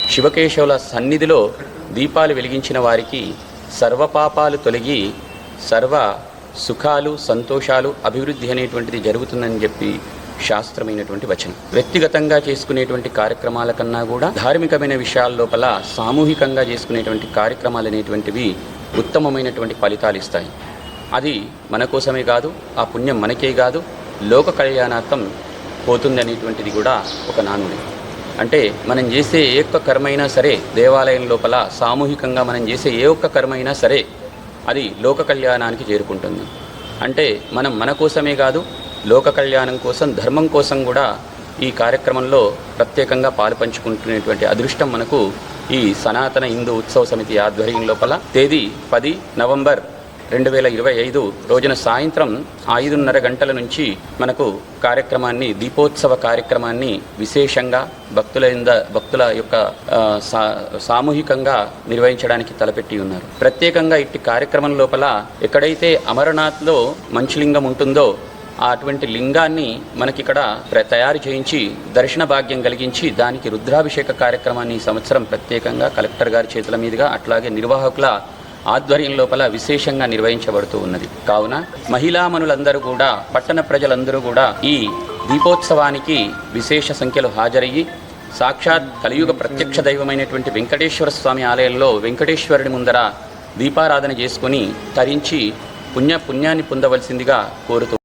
శివకేశవుల సన్నిధిలో దీపాలు వెలిగించిన వారికి సర్వపాపాలు తొలగి సర్వ సుఖాలు సంతోషాలు అభివృద్ధి అనేటువంటిది జరుగుతుందని చెప్పి శాస్త్రమైనటువంటి వచనం. వ్యక్తిగతంగా చేసుకునేటువంటి కార్యక్రమాల కన్నా కూడా ధార్మికమైన విషయాల లోపల సామూహికంగా చేసుకునేటువంటి కార్యక్రమాలు అనేటువంటివి ఉత్తమమైనటువంటి ఫలితాలు ఇస్తాయి. అది మన కోసమే కాదు ఆ పుణ్యం మనకే కాదు లోక కళ్యాణార్థం పోతుంది అనేటువంటిది కూడా ఒక నానుడి. అంటే మనం చేసే ఏ ఒక్క కర్మైనా సరే దేవాలయం లోపల సామూహికంగా మనం చేసే ఏ ఒక్క కర్మైనా సరే అది లోక కళ్యాణానికి చేరుకుంటుంది. అంటే మనం మన కోసమే కాదు లోక కళ్యాణం కోసం ధర్మం కోసం కూడా ఈ కార్యక్రమంలో ప్రత్యేకంగా పాలు పంచుకుంటున్నటువంటి అదృష్టం మనకు ఈ సనాతన హిందూ ఉత్సవ సమితి ఆధ్వర్యం లోపల తేదీ పది నవంబర్ రెండు వేల ఇరవై ఐదు రోజున సాయంత్రం ఐదున్నర గంటల నుంచి మనకు కార్యక్రమాన్ని దీపోత్సవ కార్యక్రమాన్ని విశేషంగా భక్తుల భక్తుల యొక్క సా సామూహికంగా నిర్వహించడానికి తలపెట్టి ఉన్నారు. ప్రత్యేకంగా ఇట్టి కార్యక్రమం లోపల ఎక్కడైతే అమరనాథ్లో మంచులింగం ఉంటుందో అటువంటి లింగాన్ని మనకిక్కడ ప్ర- తయారు చేయించి దర్శన భాగ్యం కలిగించి దానికి రుద్రాభిషేక కార్యక్రమాన్ని ఈ సంవత్సరం ప్రత్యేకంగా కలెక్టర్ గారి చేతుల మీదుగా అట్లాగే నిర్వాహకుల ఆధ్వర్యం లోపల విశేషంగా నిర్వహించబడుతూ ఉన్నది. కావున మహిళామణులందరూ కూడా పట్టణ ప్రజలందరూ కూడా ఈ దీపోత్సవానికి విశేష సంఖ్యలో హాజరయ్యి సాక్షాత్ కలియుగ ప్రత్యక్ష దైవమైనటువంటి వెంకటేశ్వర స్వామి ఆలయంలో వెంకటేశ్వరుడి ముందర దీపారాధన చేసుకుని తరించి పుణ్య పుణ్యాన్ని పొందవలసిందిగా కోరుతూ